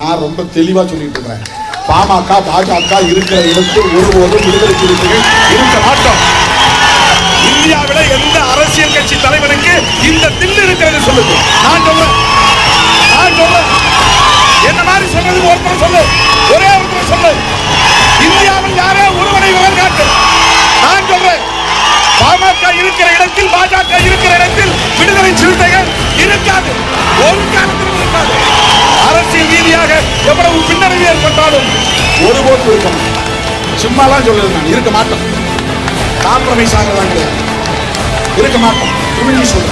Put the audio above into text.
நான் ரொம்ப தெளிவா சொல்லிட்டு இருக்கிறேன். பாமக பாஜக இருக்கிற இடத்தில் ஒருபோதும் விடுதலை சிறுத்தைகள் இருக்க மாட்டோம். இந்தியாவில எந்த அரசியல் கட்சி தலைவனுக்கு இந்த தில்லு இருக்கிறது சொல்லுது? நான் சொல்றேன். நான் சொல்றேன். என்ன மாதிரி சொல்றது? ஒருத்தர் சொல்லு. ஒரே ஒருத்தர் சொல்லு. இந்தியாவில் யாரே ஒருவனை விவரம் காட்டு நான் சொல்றேன். பாமக இருக்கிற இடத்தில் பாஜக இருக்கிற இடத்தில் பின்னடைவு ஏற்பட்டாலும் ஒருபோதும் இருக்க மாட்டோம் சும்மாலாம் சொல்லுது நான் இருக்க மாட்டோம். காம்ப்ரமைஸ் ஆகலாம் கிடையாது இருக்க மாட்டோம். உண்மையை சொல்றேன்